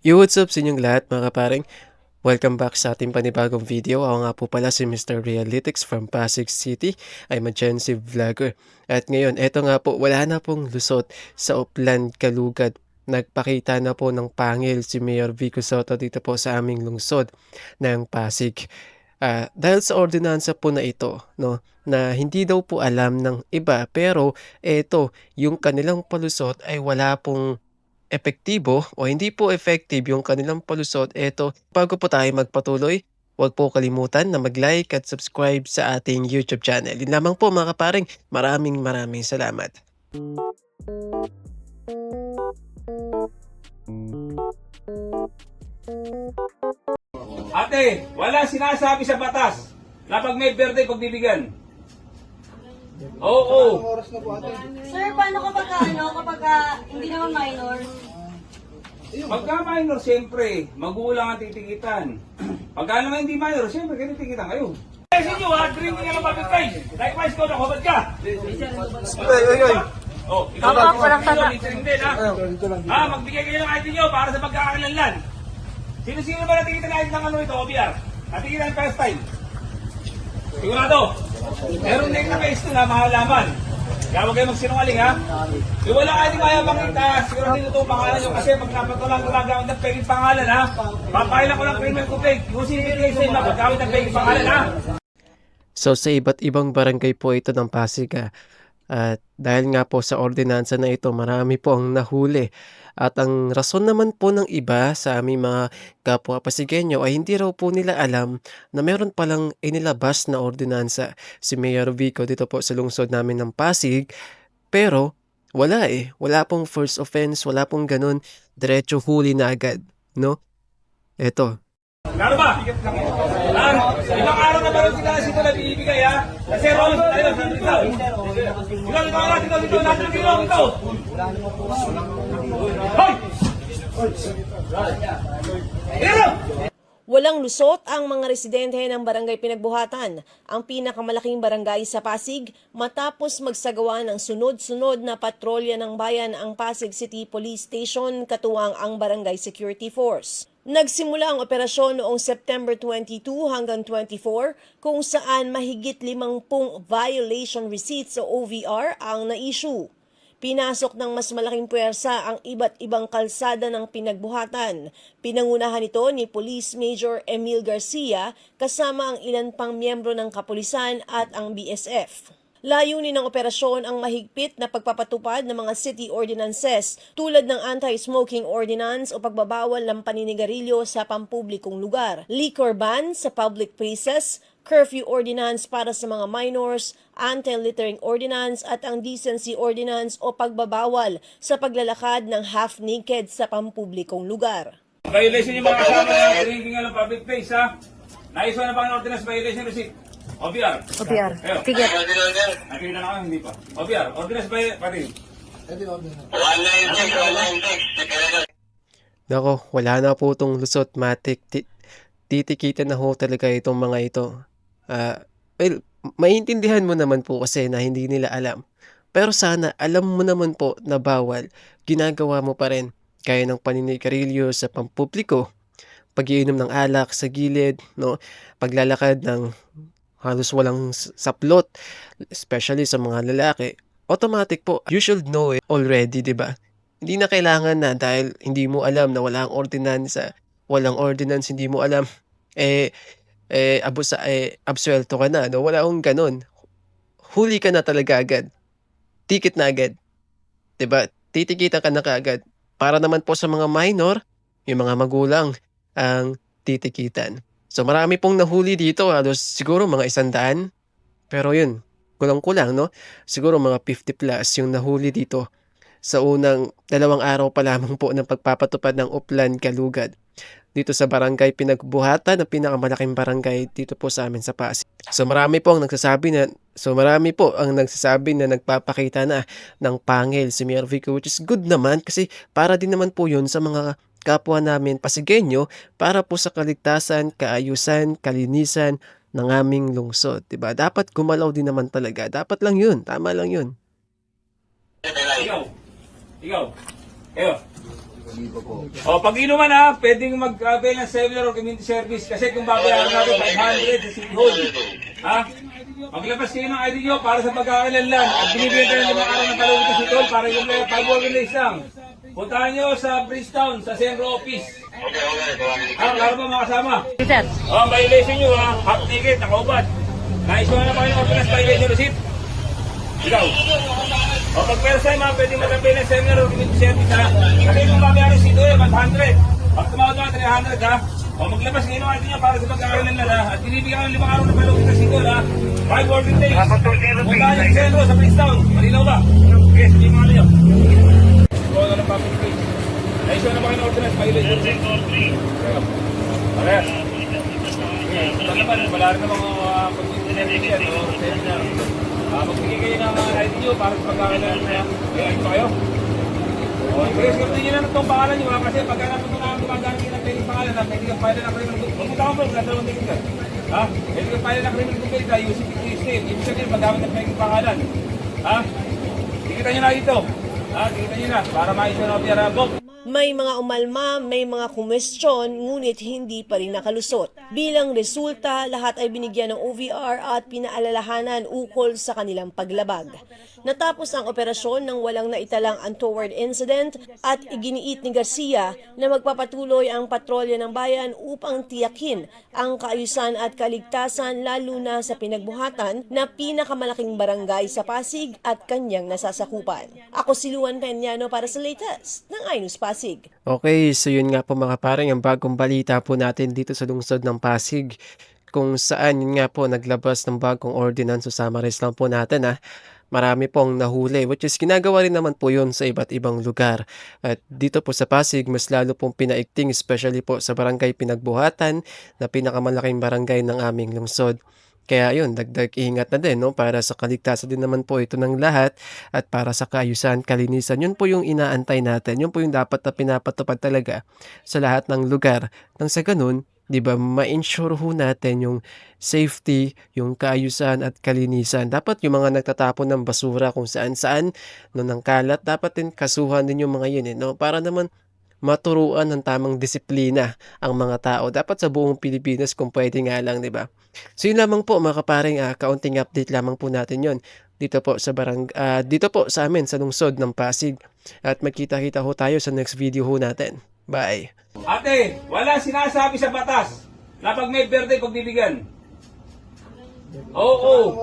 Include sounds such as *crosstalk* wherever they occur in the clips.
Yo, what's up sa inyong lahat mga kaparing? Welcome back sa ating panibagong video. Ako nga po pala si Mr. Realytics from Pasig City. I'm a Gen Z vlogger. At ngayon, eto nga po, wala na pong lusot sa Upland, Kalugad. Nagpakita na po ng pangil si Mayor Vico Soto dito po sa aming lungsod ng Pasig. Ah, dahil sa ordinansa po na ito, no, na hindi daw po alam ng iba, pero eto, yung kanilang palusot ay wala pong epektibo o hindi po effective yung kanilang palusot, eto, bago po tayo magpatuloy, huwag po kalimutan na mag-like at subscribe sa ating YouTube channel. Yun lamang po mga kaparing, maraming maraming salamat. Ate, wala sinasabi sa batas na pag may birthday pagbibigyan. Oo, oo. Sir, paano kapag ka, ano, kapag ka, hindi naman minor? Pagka minor, siyempre, magulang ang titikitan. *clears throat* Pagka naman hindi minor, siyempre, kayo titikitan kayo. Eh, sa inyo, ha, drinking ka ng public place. Likewise, ikaw, nakabad ka. Oh, ikaw Opo, ba? parang Ikaw, tama. listening din, ha? Ha, magbigay kayo ng ID nyo para sa pagkakakilanlan. Sino-sino ba natikitan ng ID ng ano ito, OBR? Natikitan first time. Sigurado. Meron din na case na mahalaman. Kaya huwag kayo magsinungaling ha. Yung wala kayo kaya makita, siguro din ito ang pangalan nyo kasi pag napatulang gumagawin ng peging pangalan ha. Papailan ko ng criminal complaint. Yung sinigay sa inyo, pagkawin ng peging pangalan ha. So sa iba't ibang barangay po ito ng Pasig ah. At dahil nga po sa ordinansa na ito, marami po ang nahuli. At ang rason naman po ng iba sa aming mga kapwa Pasigenyo ay hindi raw po nila alam na meron palang inilabas na ordinansa si Mayor Vico dito po sa lungsod namin ng Pasig. Pero wala eh. Wala pong first offense, wala pong ganun. Diretso huli na agad. No? Eto, Laro ba? Ha? Ibang araw na rin sila sito na binibigay ha? Kasi Ron, tayo, dito. Dito, dito, dito, dito, dito, natin ang dito, dito. Hoy! Dito! Walang lusot ang mga residente ng barangay Pinagbuhatan, ang pinakamalaking barangay sa Pasig, matapos magsagawa ng sunod-sunod na patrolya ng bayan ang Pasig City Police Station katuwang ang Barangay Security Force. Nagsimula ang operasyon noong September 22 hanggang 24 kung saan mahigit 50 violation receipts o OVR ang na-issue. Pinasok ng mas malaking puwersa ang iba't ibang kalsada ng pinagbuhatan. Pinangunahan ito ni Police Major Emil Garcia kasama ang ilan pang miyembro ng kapulisan at ang BSF. Layunin ng operasyon ang mahigpit na pagpapatupad ng mga city ordinances tulad ng anti-smoking ordinance o pagbabawal ng paninigarilyo sa pampublikong lugar, liquor ban sa public places, curfew ordinance para sa mga minors, anti-littering ordinance at ang decency ordinance o pagbabawal sa paglalakad ng half-naked sa pampublikong lugar. Violation yung mga kasama na drinking ng public place ha. Naiswa na ba ang ordinance violation receipt? OBR. Ayo. Sige. Nakita na kami, hindi pa. OBR, ordinance by pati. Nako, wala na po itong lusot, matik. Ti- titikitan na ho talaga itong mga ito. Ah, well, maintindihan mo naman po kasi na hindi nila alam. Pero sana alam mo naman po na bawal, ginagawa mo pa rin. Kaya ng paninigarilyo sa pampubliko, pagiinom ng alak sa gilid, no? paglalakad ng halos walang saplot, especially sa mga lalaki, automatic po, you should know it already, di ba? Hindi na kailangan na dahil hindi mo alam na walang ordinansa, walang ordinance, hindi mo alam, eh, eh, abusa, eh, absuelto ka na, no? Wala akong ganun. Huli ka na talaga agad. Ticket na agad. ba? Titikitan ka na kaagad. Para naman po sa mga minor, yung mga magulang ang titikitan. So marami pong nahuli dito, halos siguro mga isandaan. Pero yun, kulang-kulang, no? Siguro mga 50 plus yung nahuli dito sa unang dalawang araw pa lamang po ng pagpapatupad ng Upland Kalugad dito sa barangay Pinagbuhatan, ang pinakamalaking barangay dito po sa amin sa Pasig. So marami po ang nagsasabi na so marami po ang nagsasabi na nagpapakita na ng pangil si Mayor Vico which is good naman kasi para din naman po yun sa mga kapwa namin Pasigenyo para po sa kaligtasan, kaayusan, kalinisan ng aming lungsod, 'di ba? Dapat gumalaw din naman talaga. Dapat lang 'yun, tama lang 'yun. Ikaw. Ikaw. Kayo. O, pag inuman ha, pwedeng mag-avail ng seminar or community service kasi kung babayaran natin 500 sa City Hall. Ha? Maglabas kayo ng ID nyo para sa pagkakalanlan at binibigyan tayo ng mga araw ng talong sa City Hall para yung 5 working days lang. Puntahan nyo sa Bridgetown, sa Centro Office. Ha, klaro ba mga kasama? Sir. O, ang violation nyo ha, half ticket, nakaubad. Naisuha na ba kayo ng organized violation receipt? Ikaw. O pag first time ha, pwede mag-avail ng seminar or community service ha. Kasi kung babayaran si Doy, 100. Pag tumawag ka 300 ha. O maglabas ngayon ang atin niya para sa pagkakaroon na ha. At binibigyan ng limang araw na palong sa Sigol ha. Five working days. Punta niyo sa sentro sa Princeton. Malinaw ba? Yes, hindi mga. O ano ng public place. Naisuha na ba kayo ng organized violation receipt? Parehas. Ito naman, wala rin namang uh, pag-internet o seminar. Ah, magbigay kayo ng mga ID nyo para sa pagkakalan na yan. Kaya ito kayo. O, sige, nyo na itong pangalan nyo kasi pagka napunta na ang gumagamit ng pwedeng pangalan na kang file ng criminal complaint. Pumunta ka bro, nagdalawang tingin ka. Ha? Kang file ng criminal complaint using the state. Ibig sabihin, magamit ng pwedeng pangalan. Ha? Tikita nyo na dito. Ha? Tikita nyo na, para maisyo na piyara book. May mga umalma, may mga kumestyon, ngunit hindi pa rin nakalusot. Bilang resulta, lahat ay binigyan ng OVR at pinaalalahanan ukol sa kanilang paglabag. Natapos ang operasyon ng walang naitalang untoward incident at iginiit ni Garcia na magpapatuloy ang patrolya ng bayan upang tiyakin ang kaayusan at kaligtasan lalo na sa pinagbuhatan na pinakamalaking barangay sa Pasig at kanyang nasasakupan. Ako si Luan Peñano para sa latest ng iNews Pasig. Okay, so yun nga po mga parang ang bagong balita po natin dito sa lungsod ng Pasig kung saan yun nga po naglabas ng bagong ordinance so summarize lang po natin ah. Marami pong nahuli which is ginagawa rin naman po yun sa iba't ibang lugar. At dito po sa Pasig mas lalo pong pinaikting especially po sa barangay Pinagbuhatan na pinakamalaking barangay ng aming lungsod. Kaya yun, dagdag ingat na din no para sa kaligtasan din naman po ito ng lahat at para sa kaayusan, kalinisan. Yun po yung inaantay natin. Yun po yung dapat na pinapatupad talaga sa lahat ng lugar. Nang sa ganun, 'di ba, ma-ensure ho natin yung safety, yung kaayusan at kalinisan. Dapat yung mga nagtatapon ng basura kung saan-saan, no, ng kalat, dapat din kasuhan din yung mga yun, eh, no? Para naman maturuan ng tamang disiplina ang mga tao. Dapat sa buong Pilipinas kung pwede nga lang, 'di ba? So yun lamang po mga kaparing, ah, kaunting update lamang po natin yon dito po sa barang ah, dito po sa amin sa lungsod ng Pasig. At magkita-kita ho tayo sa next video ho natin. Bye. Ate, wala sinasabi sa batas na pag may birthday, pagbibigyan. Oo.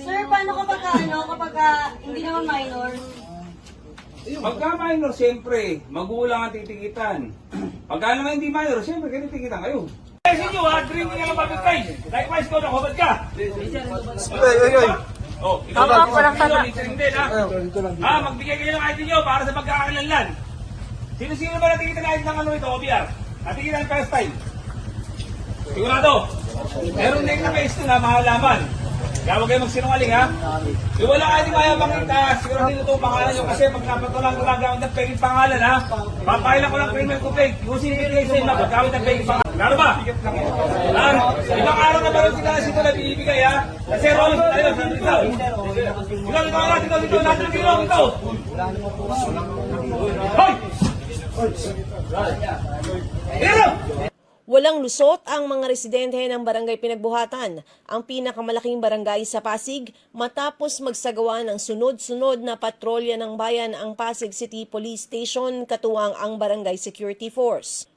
Sir, paano kapag ano, kapag ah, hindi naman minor? Pagka minor, siyempre, magulang ang titikitan. *clears throat* Pagka naman hindi minor, siyempre, ganito titikitan kayo. Eh, sa inyo, ha, drink nga ng pagkakay. Likewise, ikaw nakubad ka. Ay, ay, ay. Oh, ikaw Opo, na. walang tama. Din, ha. Ha, magbigay kayo ng ID nyo para sa pagkakakilanlan. Sino-sino ba natikitan na ID ng ano ito, OBR? Natikitan first time. Sigurado. Meron din na face na mahalaman. Kaya huwag kayo magsinungaling ha. Yung wala kayo kaya makita, siguro din ito ang pangalan nyo kasi pag napatulang ko lang ang peging pangalan ha. Papailan ko lang criminal complaint. Using PTSD na paggamit ng peging pangalan. Klaro ba? Ha? Ibang araw na meron sila sito na binibigay ha. Kasi Ron, tayo, dito. Dito, dito, dito, dito, dito, natin ang dito, dito. Hoy! Dito! Walang lusot ang mga residente ng barangay Pinagbuhatan, ang pinakamalaking barangay sa Pasig, matapos magsagawa ng sunod-sunod na patrolya ng bayan ang Pasig City Police Station katuwang ang Barangay Security Force.